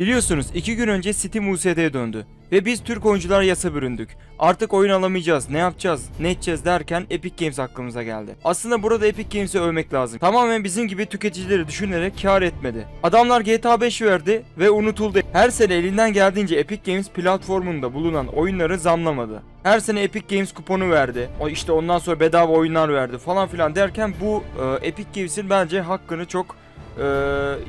Biliyorsunuz iki gün önce Steam USD'ye döndü. Ve biz Türk oyuncular yasa büründük. Artık oyun alamayacağız, ne yapacağız, ne edeceğiz derken Epic Games aklımıza geldi. Aslında burada Epic Games'i övmek lazım. Tamamen bizim gibi tüketicileri düşünerek kar etmedi. Adamlar GTA 5 verdi ve unutuldu. Her sene elinden geldiğince Epic Games platformunda bulunan oyunları zamlamadı. Her sene Epic Games kuponu verdi. O işte ondan sonra bedava oyunlar verdi falan filan derken bu e, Epic Games'in bence hakkını çok e,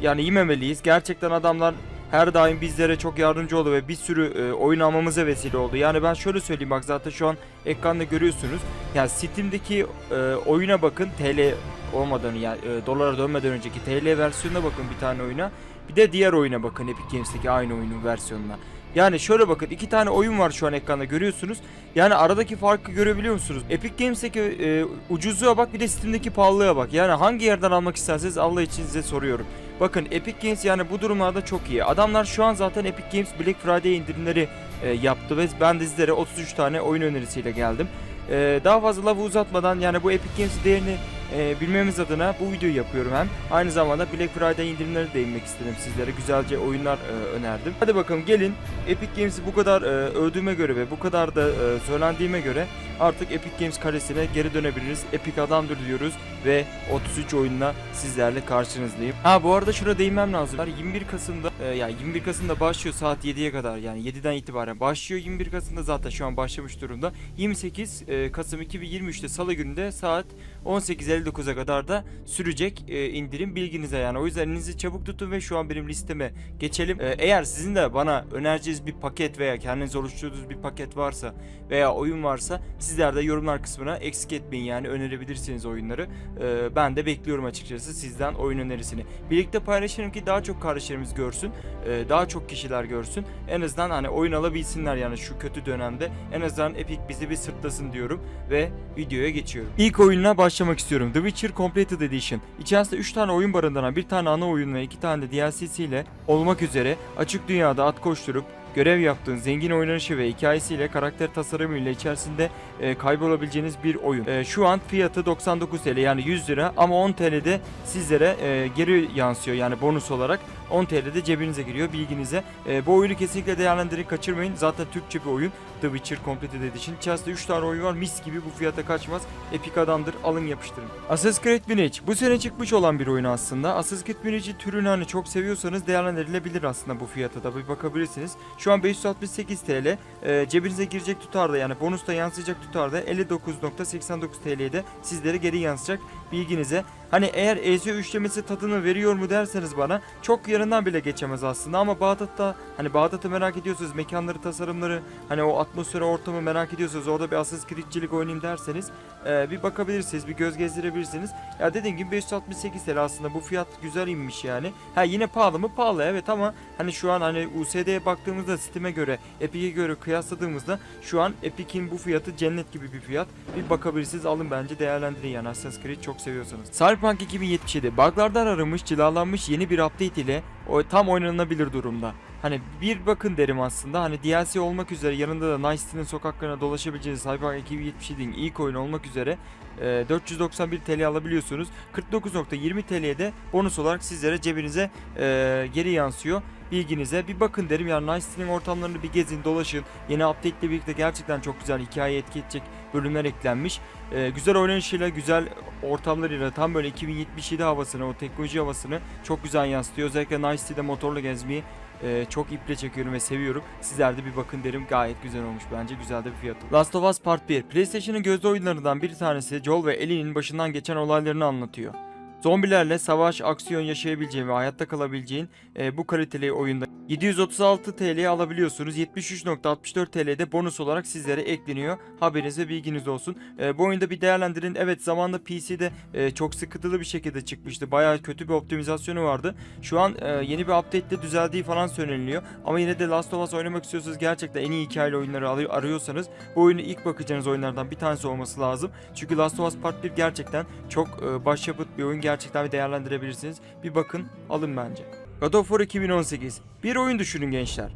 yani yememeliyiz. Gerçekten adamlar her daim bizlere çok yardımcı oldu ve bir sürü e, oyun almamıza vesile oldu. Yani ben şöyle söyleyeyim bak zaten şu an ekranda görüyorsunuz. Yani Steam'deki e, oyuna bakın TL olmadan yani e, dolara dönmeden önceki TL versiyonuna bakın bir tane oyuna. Bir de diğer oyuna bakın Epic Games'teki aynı oyunun versiyonuna. Yani şöyle bakın iki tane oyun var şu an ekranda görüyorsunuz. Yani aradaki farkı görebiliyor musunuz? Epic Games'teki e, ucuzluğa bak bir de Steam'deki pahalılığa bak. Yani hangi yerden almak isterseniz Allah için size soruyorum. Bakın Epic Games yani bu durumlarda çok iyi. Adamlar şu an zaten Epic Games Black Friday indirimleri e, yaptı ve ben de sizlere 33 tane oyun önerisiyle geldim. E, daha fazla lafı uzatmadan yani bu Epic Games değerini e, bilmemiz adına bu videoyu yapıyorum hem. Aynı zamanda Black Friday indirimleri değinmek istedim sizlere. Güzelce oyunlar e, önerdim. Hadi bakalım gelin Epic Games'i bu kadar e, övdüğüme göre ve bu kadar da e, söylendiğime göre artık Epic Games karesine geri dönebiliriz. Epic adamdır diyoruz ve 33 oyunla sizlerle karşınızdayım. Ha bu arada şurada değinmem lazım. 21 Kasım'da e, yani 21 Kasım'da başlıyor saat 7'ye kadar yani 7'den itibaren başlıyor. 21 Kasım'da zaten şu an başlamış durumda. 28 e, Kasım 2023'te Salı gününde saat 18.59'a kadar da sürecek e, indirim bilginize yani. O yüzden elinizi çabuk tutun ve şu an benim listeme geçelim. E, eğer sizin de bana önereceğiniz bir paket veya kendiniz oluşturduğunuz bir paket varsa veya oyun varsa sizler de yorumlar kısmına eksik etmeyin yani önerebilirsiniz oyunları. E, ben de bekliyorum açıkçası sizden oyun önerisini. Birlikte paylaşırım ki daha çok kardeşlerimiz görsün. e, daha çok kişiler görsün. En azından hani oyun alabilsinler yani şu kötü dönemde. En azından Epic bizi bir sırtlasın diyorum ve videoya geçiyorum. İlk oyununa başlamak istiyorum. The Witcher Completed Edition. İçerisinde 3 tane oyun barındıran bir tane ana oyun ve 2 tane de DLC'siyle olmak üzere açık dünyada at koşturup görev yaptığın zengin oynanışı ve hikayesiyle karakter tasarımıyla içerisinde e, kaybolabileceğiniz bir oyun. E, şu an fiyatı 99 TL yani 100 lira ama 10 TL'de sizlere e, geri yansıyor yani bonus olarak 10 TL'de cebinize giriyor bilginize. E, bu oyunu kesinlikle değerlendirin kaçırmayın. Zaten Türkçe bir oyun. The Witcher Completed Edition. İçerisinde 3 tane oyun var. Mis gibi bu fiyata kaçmaz. Epic adamdır. Alın yapıştırın. Assassin's Creed Village. Bu sene çıkmış olan bir oyun aslında. Assassin's Creed Village'i türünü hani çok seviyorsanız değerlendirilebilir aslında bu fiyata da bir bakabilirsiniz. Şu an 568 TL. E, cebinize girecek tutarda yani bonusta yansıyacak tutarda 59.89 TL'ye de sizlere geri yansıyacak bilginize. Hani eğer EZO üçlemesi tadını veriyor mu derseniz bana çok yanından bile geçemez aslında ama Bağdat'ta hani Bağdat'ı merak ediyorsanız mekanları tasarımları hani o atmosferi ortamı merak ediyorsanız orada bir Assassin's Creed'cilik oynayayım derseniz e, bir bakabilirsiniz bir göz gezdirebilirsiniz. Ya dediğim gibi 568 TL aslında bu fiyat güzel inmiş yani. Ha yine pahalı mı? Pahalı evet ama hani şu an hani USD'ye baktığımızda Steam'e göre Epic'e göre kıyasladığımızda şu an Epic'in bu fiyatı cennet gibi bir fiyat. Bir bakabilirsiniz alın bence değerlendirin yani Assassin's Creed çok seviyorsanız. Cyberpunk 2077 buglardan arınmış cilalanmış yeni bir update ile o tam oynanabilir durumda. Hani bir bakın derim aslında. Hani DLC olmak üzere yanında da Nice City'nin sokaklarına dolaşabileceğiniz Cyberpunk 2077'nin ilk oyunu olmak üzere e, 491 TL alabiliyorsunuz. 49.20 TL'ye de bonus olarak sizlere cebinize e, geri yansıyor. Bilginize bir bakın derim yani Nice City'nin ortamlarını bir gezin dolaşın. Yeni update ile birlikte gerçekten çok güzel hikaye etki edecek bölümler eklenmiş. E, güzel oynanışıyla güzel ortamlarıyla tam böyle 2077 havasını o teknoloji havasını çok güzel yansıtıyor. Özellikle Nice City'de motorla gezmeyi ee, çok iple çekiyorum ve seviyorum. Sizler de bir bakın derim. Gayet güzel olmuş bence. Güzel de bir fiyatı. Last of Us Part 1. PlayStation'ın gözde oyunlarından bir tanesi Joel ve Ellie'nin başından geçen olaylarını anlatıyor. Zombilerle savaş, aksiyon yaşayabileceğin ve hayatta kalabileceğin e, bu kaliteli oyunda 736 TL'ye alabiliyorsunuz. 73.64 TL'de bonus olarak sizlere ekleniyor. Haberiniz ve bilginiz olsun. E, bu oyunda bir değerlendirin. Evet zamanda PC'de e, çok sıkıntılı bir şekilde çıkmıştı. Bayağı kötü bir optimizasyonu vardı. Şu an e, yeni bir update ile düzeldiği falan söyleniliyor. Ama yine de Last of Us oynamak istiyorsanız gerçekten en iyi hikayeli oyunları arı- arıyorsanız bu oyunu ilk bakacağınız oyunlardan bir tanesi olması lazım. Çünkü Last of Us Part 1 gerçekten çok e, başyapıt bir oyun. Gerçekten bir değerlendirebilirsiniz. Bir bakın alın bence. God of War 2018. Bir oyun düşünün gençler.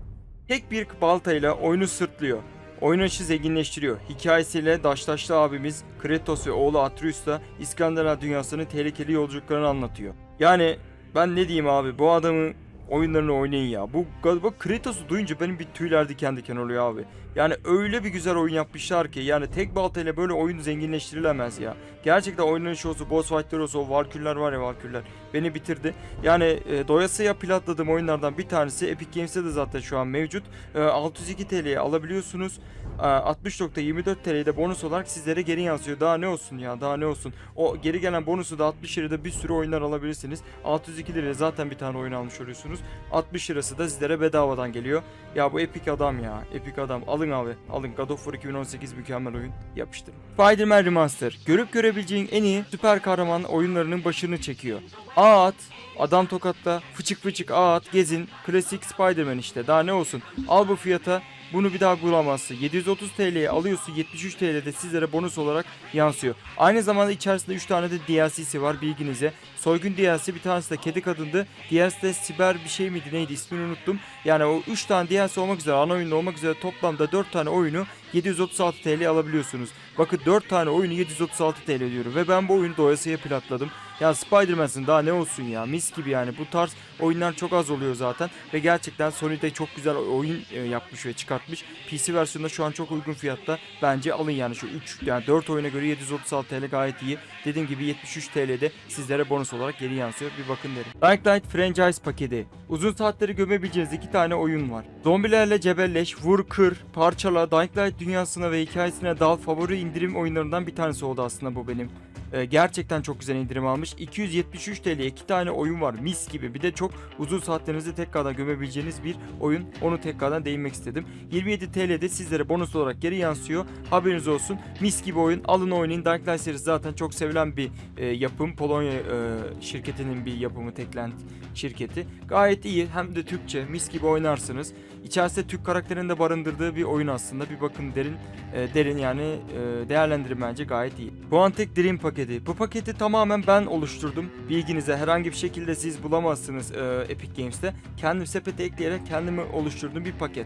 Tek bir baltayla oyunu sırtlıyor. Oynanışı zenginleştiriyor. Hikayesiyle Daştaşlı abimiz Kratos ve oğlu Atreus'la İskandinav dünyasının tehlikeli yolculuklarını anlatıyor. Yani ben ne diyeyim abi bu adamı oyunlarını oynayın ya. Bu galiba Kratos'u duyunca benim bir tüyler diken diken oluyor abi. Yani öyle bir güzel oyun yapmışlar ki yani tek baltayla böyle oyun zenginleştirilemez ya. Gerçekten oynanış olsun, boss fight'lar olsun, o Valkürler var ya Valkürler beni bitirdi. Yani e, doyasıya platladığım oyunlardan bir tanesi Epic Games'te de zaten şu an mevcut. E, 602 TL'ye alabiliyorsunuz. E, 60.24 TL'yi de bonus olarak sizlere geri yansıyor. Daha ne olsun ya daha ne olsun. O geri gelen bonusu da 60 lirada bir sürü oyunlar alabilirsiniz. 602 liraya zaten bir tane oyun almış oluyorsunuz. 60 lirası da sizlere bedavadan geliyor. Ya bu Epic adam ya. Epic adam. Alın abi. Alın. God of War 2018 mükemmel oyun. Yapıştırın. Spider-Man Remaster. Görüp görebileceğin en iyi süper kahraman oyunlarının başını çekiyor. A at. Adam tokatla. Fıçık fıçık A at. Gezin. Klasik Spider-Man işte. Daha ne olsun. Al bu fiyata. Bunu bir daha bulamazsın. 730 TL'ye alıyorsun. 73 TL'de sizlere bonus olarak yansıyor. Aynı zamanda içerisinde 3 tane de DLC'si var bilginize. Soygun DLC bir tanesi de kedi kadındı. Diğerisi de siber bir şey miydi neydi ismini unuttum. Yani o 3 tane DLC olmak üzere ana oyunda olmak üzere toplamda 4 tane oyunu 736 TL alabiliyorsunuz. Bakın 4 tane oyunu 736 TL diyorum ve ben bu oyunu doyasıya platladım. Ya Spider-Man'sin daha ne olsun ya mis gibi yani bu tarz oyunlar çok az oluyor zaten ve gerçekten Sony de çok güzel oyun e, yapmış ve çıkartmış. PC versiyonunda şu an çok uygun fiyatta bence alın yani şu 3 yani 4 oyuna göre 736 TL gayet iyi. Dediğim gibi 73 TL'de sizlere bonus olarak geri yansıyor bir bakın derim. Dying Light Franchise paketi. Uzun saatleri gömebileceğiniz iki tane oyun var. Zombilerle cebelleş, vur, kır, parçala, Dying Light dünyasına ve hikayesine dal favori indirim oyunlarından bir tanesi oldu aslında bu benim. Ee, gerçekten çok güzel indirim almış. 273 TL iki tane oyun var mis gibi. Bir de çok uzun saatlerinizi tekrardan gömebileceğiniz bir oyun. Onu tekrardan değinmek istedim. 27 TL'de sizlere bonus olarak geri yansıyor. Haberiniz olsun. Mis gibi oyun. Alın oynayın. Dark Light serisi zaten çok sevilen bir e, yapım. Polonya e, şirketinin bir yapımı Techland şirketi. Gayet iyi. Hem de Türkçe. Mis gibi oynarsınız. İçerisinde Türk karakterinin de barındırdığı bir oyun aslında. Bir bakın derin e, derin yani e, değerlendirin bence gayet iyi. Quantic Dream paketi. Bu paketi tamamen ben oluşturdum. Bilginize herhangi bir şekilde siz bulamazsınız e, Epic Games'te. Kendim sepete ekleyerek kendimi oluşturduğum bir paket.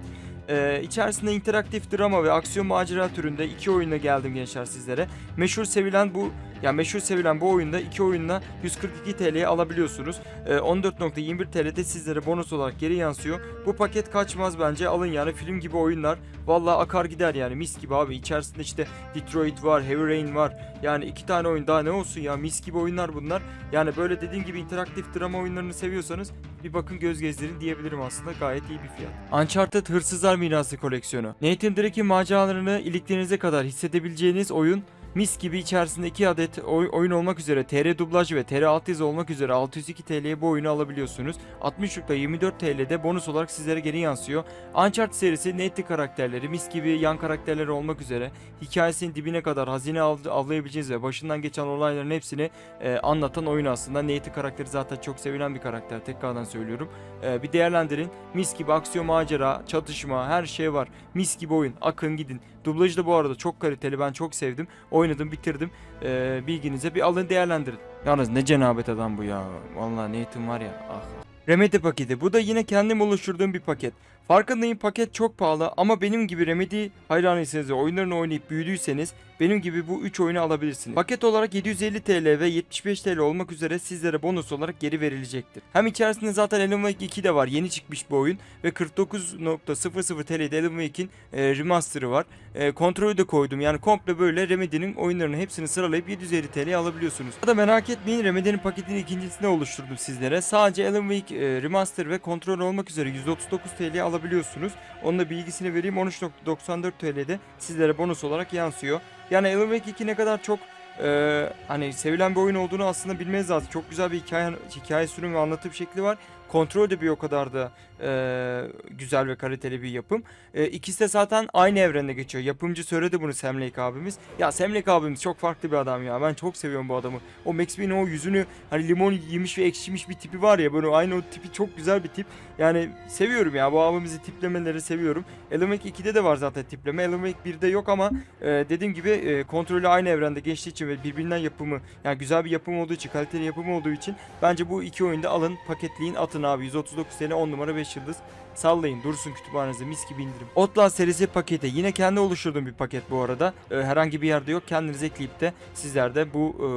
Ee, içerisinde interaktif drama ve aksiyon macera türünde iki oyunla geldim gençler sizlere. Meşhur sevilen bu yani meşhur sevilen bu oyunda iki oyunla 142 TL'ye alabiliyorsunuz. Ee, 14.21 TL'de sizlere bonus olarak geri yansıyor. Bu paket kaçmaz bence alın yani film gibi oyunlar. Vallahi akar gider yani mis gibi abi. İçerisinde işte Detroit var, Heavy Rain var. Yani iki tane oyun daha ne olsun ya mis gibi oyunlar bunlar. Yani böyle dediğim gibi interaktif drama oyunlarını seviyorsanız bir bakın göz gezdirin diyebilirim aslında gayet iyi bir fiyat. Uncharted Hırsızlar Mirası koleksiyonu. Nathan Drake'in maceralarını iliklerinize kadar hissedebileceğiniz oyun mis gibi içerisinde 2 adet oy- oyun olmak üzere TR dublaj ve TR altyazı olmak üzere 602 TL'ye bu oyunu alabiliyorsunuz. 60.24 TL'de bonus olarak sizlere geri yansıyor. Uncharted serisi netli karakterleri, mis gibi yan karakterleri olmak üzere hikayesinin dibine kadar hazine av- avlayabileceğiniz ve başından geçen olayların hepsini e, anlatan oyun aslında. Nathan karakteri zaten çok sevilen bir karakter tekrardan söylüyorum. E, bir değerlendirin. Mis gibi aksiyon macera, çatışma her şey var. Mis gibi oyun. Akın gidin. Dublajı da bu arada çok kaliteli. Ben çok sevdim. Oynadım, bitirdim. E, bilginize bir alın değerlendirin. Yalnız ne cenabet adam bu ya. Vallahi Nathan var ya. Ah. Remedy paketi. Bu da yine kendim oluşturduğum bir paket. Farkındayım paket çok pahalı ama benim gibi Remedy hayranıysanız ve oyunlarını oynayıp büyüdüyseniz benim gibi bu 3 oyunu alabilirsiniz. Paket olarak 750 TL ve 75 TL olmak üzere sizlere bonus olarak geri verilecektir. Hem içerisinde zaten Alan Wake 2 de var. Yeni çıkmış bu oyun ve 49.00 TL'de Alan Wake'in e, remaster'ı var. E, kontrolü de koydum. Yani komple böyle Remedy'nin oyunlarının hepsini sıralayıp 750 TL'ye alabiliyorsunuz. Ya da merak etmeyin Remedy'nin paketinin ikincisini oluşturdum sizlere. Sadece Alan Wake remaster ve kontrol olmak üzere 139 TL'ye alabiliyorsunuz. Onun da bilgisini vereyim 13.94 TL'de sizlere bonus olarak yansıyor. Yani Alan Wake 2 ne kadar çok e, hani sevilen bir oyun olduğunu aslında bilmeniz lazım. Çok güzel bir hikaye, hikaye sürüm ve anlatım şekli var. Kontrol de bir o kadar da e, güzel ve kaliteli bir yapım. E, ikisi de zaten aynı evrende geçiyor. Yapımcı söyledi bunu Sam Lake abimiz. Ya Sam Lake abimiz çok farklı bir adam ya. Ben çok seviyorum bu adamı. O Max Payne'in o yüzünü hani limon yemiş ve ekşimiş bir tipi var ya. Böyle aynı o tipi çok güzel bir tip. Yani seviyorum ya bu abimizi tiplemeleri seviyorum. Wake 2'de de var zaten tipleme. Wake 1'de yok ama e, dediğim gibi e, kontrolü aynı evrende geçtiği için ve birbirinden yapımı yani güzel bir yapım olduğu için kaliteli yapım olduğu için bence bu iki oyunda alın paketleyin atın abi 139 TL 10 numara 5 yıldız sallayın dursun kütüphanenizde mis gibi indirim. Outlast serisi paketi yine kendi oluşturduğum bir paket bu arada. E, herhangi bir yerde yok kendiniz ekleyip de sizler de bu e,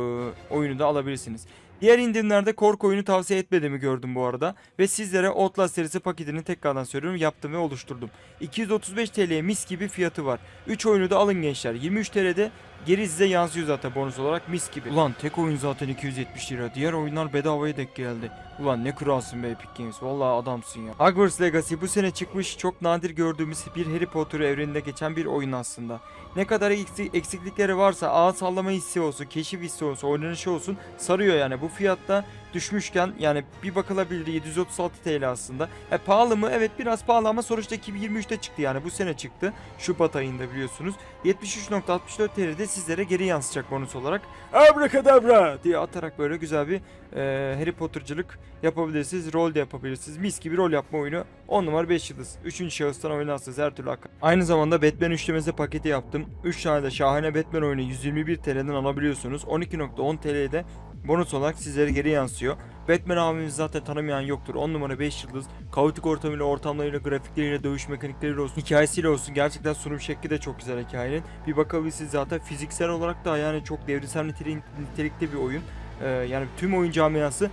oyunu da alabilirsiniz. Diğer indirimlerde korku oyunu tavsiye etmediğimi gördüm bu arada. Ve sizlere Outlast serisi paketini tekrardan söylüyorum yaptım ve oluşturdum. 235 TL'ye mis gibi fiyatı var. 3 oyunu da alın gençler. 23 TL'de geri size yansıyor zaten bonus olarak mis gibi. Ulan tek oyun zaten 270 lira. Diğer oyunlar bedavaya denk geldi. Ulan ne kralsın be Epic Games. Vallahi adamsın ya. Hogwarts Legacy bu sene çıkmış çok nadir gördüğümüz bir Harry Potter evreninde geçen bir oyun aslında. Ne kadar eksi- eksiklikleri varsa ağ sallama hissi olsun, keşif hissi olsun, oynanışı olsun sarıyor yani. Bu fiyatta düşmüşken yani bir bakılabilir 736 TL aslında. E pahalı mı? Evet biraz pahalı ama sonuçta 2023'te çıktı yani bu sene çıktı. Şubat ayında biliyorsunuz. 73.64 TL'de sizlere geri yansıyacak bonus olarak. Abracadabra diye atarak böyle güzel bir e, Harry Potter'cılık yapabilirsiniz. Rol de yapabilirsiniz. Mis gibi rol yapma oyunu 10 numara 5 yıldız. 3. şahıstan oynarsınız her türlü hakkı. Aynı zamanda Batman üçlemesi paketi yaptım. 3 tane de şahane Batman oyunu 121 TL'den alabiliyorsunuz. 12.10 TL'de bonus olarak sizlere geri yansıyor. Batman abimiz zaten tanımayan yoktur. 10 numara 5 yıldız. Kaotik ortamıyla, ortamlarıyla, grafikleriyle, dövüş mekanikleriyle olsun, hikayesiyle olsun. Gerçekten sunum şekli de çok güzel hikayenin. Bir bakabilirsiniz zaten fiziksel olarak da yani çok devrimsel nitelikte bir oyun. Ee, yani tüm oyun camiası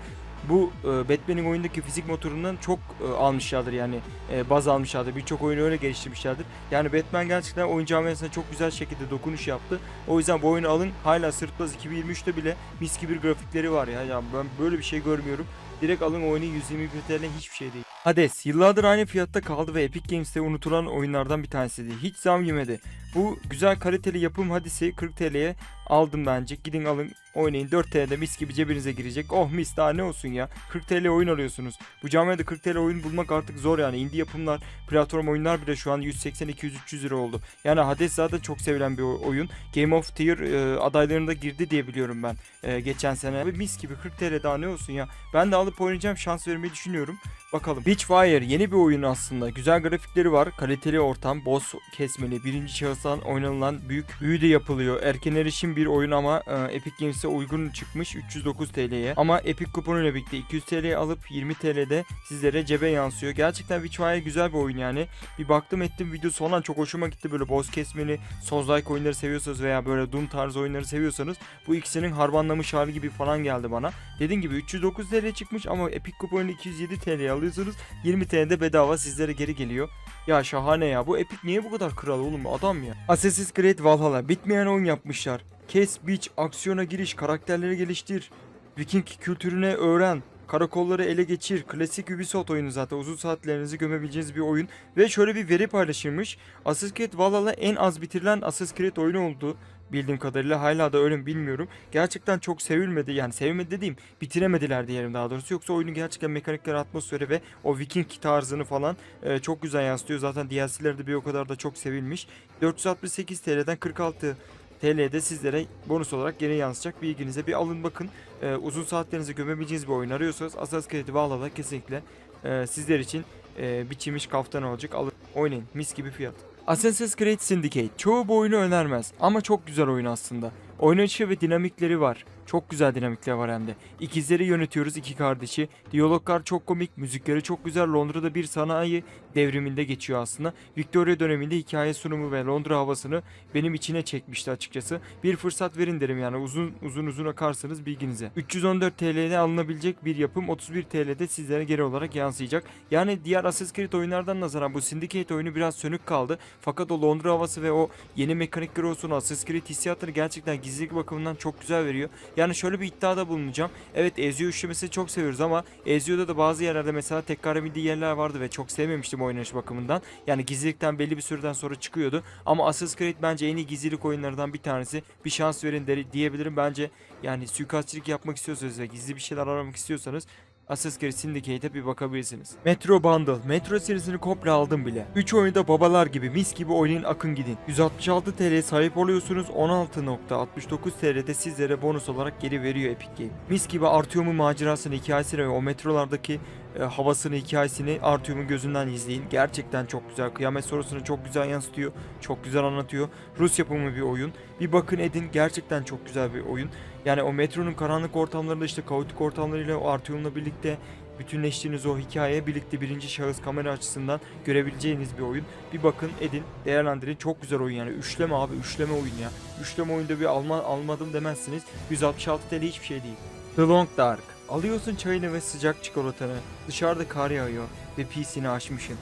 bu e, Batman'in oyundaki fizik motorundan çok e, almışlardır yani e, baz almışlardır. Birçok oyunu öyle geliştirmişlerdir. Yani Batman gerçekten oyun camiasına çok güzel şekilde dokunuş yaptı. O yüzden bu oyunu alın. Hala sırtmaz 2023'te bile mis gibi grafikleri var ya. Yani ben böyle bir şey görmüyorum. Direkt alın oyunu 120 TL hiçbir şey değil. Hades yıllardır aynı fiyatta kaldı ve Epic Games'te unutulan oyunlardan bir tanesiydi. Hiç zam yemedi. Bu güzel kaliteli yapım Hades'i 40 TL'ye aldım bence. Gidin alın oynayın 4 TL'de mis gibi cebinize girecek. Oh mis daha ne olsun ya. 40 TL oyun alıyorsunuz. Bu camiada 40 TL oyun bulmak artık zor yani. Indie yapımlar, platform oyunlar bile şu an 180 200 300 lira oldu. Yani Hades zaten çok sevilen bir oyun. Game of Year e, adaylarında girdi diye biliyorum ben e, geçen sene. Abi mis gibi 40 TL daha ne olsun ya. Ben de alıp oynayacağım şans vermeyi düşünüyorum. Bakalım. Beachfire yeni bir oyun aslında. Güzel grafikleri var. Kaliteli ortam, boss kesmeli, birinci şahıstan oynanılan büyük büyü de yapılıyor. Erken erişim bir oyun ama e, Epic Games'e uygun çıkmış 309 TL'ye. Ama Epic kuponuyla birlikte 200 TL'ye alıp 20 TL'de sizlere cebe yansıyor. Gerçekten Witchfire güzel bir oyun yani. Bir baktım ettim video sonra çok hoşuma gitti böyle boss kesmeli, Souls-like oyunları seviyorsanız veya böyle Doom tarzı oyunları seviyorsanız bu ikisinin harmanlamış hali gibi falan geldi bana. Dediğim gibi 309 TL çıkmış ama Epic kuponuyla 207 TL'ye alıyorsunuz. 20 TL'de bedava sizlere geri geliyor. Ya şahane ya. Bu Epic niye bu kadar kral oğlum adam ya. Assassin's Creed Valhalla bitmeyen oyun yapmışlar. Kes, biç, aksiyona giriş, karakterleri geliştir. Viking kültürüne öğren. Karakolları ele geçir. Klasik Ubisoft oyunu zaten. Uzun saatlerinizi gömebileceğiniz bir oyun. Ve şöyle bir veri paylaşılmış. Assassin's Creed Valhalla en az bitirilen Assassin's Creed oyunu oldu. Bildiğim kadarıyla hala da öyle mi bilmiyorum. Gerçekten çok sevilmedi. Yani sevilmedi dediğim bitiremediler diyelim daha doğrusu. Yoksa oyunun gerçekten mekanikleri, atmosferi ve o Viking tarzını falan e, çok güzel yansıtıyor. Zaten DLC'leri de bir o kadar da çok sevilmiş. 468 TL'den 46 TL'de sizlere bonus olarak geri yansıyacak. Bilginize bir alın bakın. E, uzun saatlerinizi gömebileceğiniz bir oyun arıyorsanız Assassin's Creed Valhalla kesinlikle e, sizler için e, biçilmiş kaftan olacak. Alın oynayın. Mis gibi fiyat. Assassin's Creed Syndicate. Çoğu bu oyunu önermez ama çok güzel oyun aslında. Oynayışı ve dinamikleri var. Çok güzel dinamikleri var hem de. İkizleri yönetiyoruz iki kardeşi. Diyaloglar çok komik, müzikleri çok güzel. Londra'da bir sanayi devriminde geçiyor aslında. Victoria döneminde hikaye sunumu ve Londra havasını benim içine çekmişti açıkçası. Bir fırsat verin derim yani uzun uzun uzun akarsınız bilginize. 314 TL'de alınabilecek bir yapım 31 TL'de sizlere geri olarak yansıyacak. Yani diğer Assassin's Creed oyunlardan nazaran bu Syndicate oyunu biraz sönük kaldı. Fakat o Londra havası ve o yeni mekanikleri olsun Assassin's Creed hissiyatını gerçekten gizlilik bakımından çok güzel veriyor. Yani şöyle bir iddiada bulunacağım. Evet Ezio üçlemesini çok seviyoruz ama Ezio'da da bazı yerlerde mesela tekrar edildiği yerler vardı ve çok sevmemiştim oynanış bakımından. Yani gizlilikten belli bir süreden sonra çıkıyordu. Ama Assassin's Creed bence en iyi gizlilik oyunlarından bir tanesi. Bir şans verin diyebilirim. Bence yani suikastçilik yapmak istiyorsanız ve gizli bir şeyler aramak istiyorsanız Assassin's Creed Syndicate'e bir bakabilirsiniz. Metro Bundle. Metro serisini komple aldım bile. 3 oyunda babalar gibi mis gibi oynayın akın gidin. 166 TL'ye sahip oluyorsunuz. 16.69 TL'de sizlere bonus olarak geri veriyor Epic Game. Mis gibi Artyom'un macerasını, hikayesini ve o metrolardaki e, havasını, hikayesini Artyom'un gözünden izleyin. Gerçekten çok güzel. Kıyamet sorusunu çok güzel yansıtıyor. Çok güzel anlatıyor. Rus yapımı bir oyun. Bir bakın edin. Gerçekten çok güzel bir oyun. Yani o metronun karanlık ortamlarında işte kaotik ortamlarıyla o Artyom'la birlikte bütünleştiğiniz o hikaye birlikte birinci şahıs kamera açısından görebileceğiniz bir oyun. Bir bakın edin, değerlendirin. Çok güzel oyun yani. Üçleme abi, üçleme oyun ya. Üçleme oyunda bir alma, almadım demezsiniz. 166 TL hiçbir şey değil. The Long Dark. Alıyorsun çayını ve sıcak çikolatanı. Dışarıda kar yağıyor ve PC'ni açmışsın.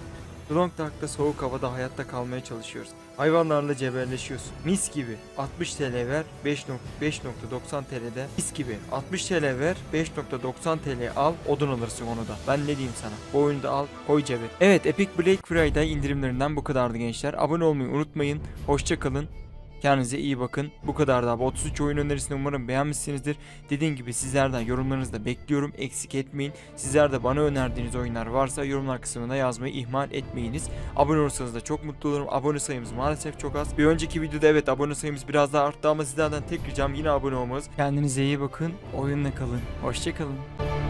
Long Dark'ta soğuk havada hayatta kalmaya çalışıyoruz. Hayvanlarla cebelleşiyorsun. Mis gibi. 60 TL ver 5.5.90 TL'de. Mis gibi. 60 TL ver 5.90 TL al odun alırsın onu da. Ben ne diyeyim sana. Bu oyunu da al koy cebe. Evet Epic Black Friday indirimlerinden bu kadardı gençler. Abone olmayı unutmayın. Hoşça kalın. Kendinize iyi bakın. Bu kadar da. Bu 33 oyun önerisini umarım beğenmişsinizdir. Dediğim gibi sizlerden yorumlarınızı da bekliyorum. Eksik etmeyin. Sizler de bana önerdiğiniz oyunlar varsa yorumlar kısmına yazmayı ihmal etmeyiniz. Abone olursanız da çok mutlu olurum. Abone sayımız maalesef çok az. Bir önceki videoda evet abone sayımız biraz daha arttı ama sizlerden tek ricam yine abone olmanız. Kendinize iyi bakın. Oyunla kalın. Hoşçakalın.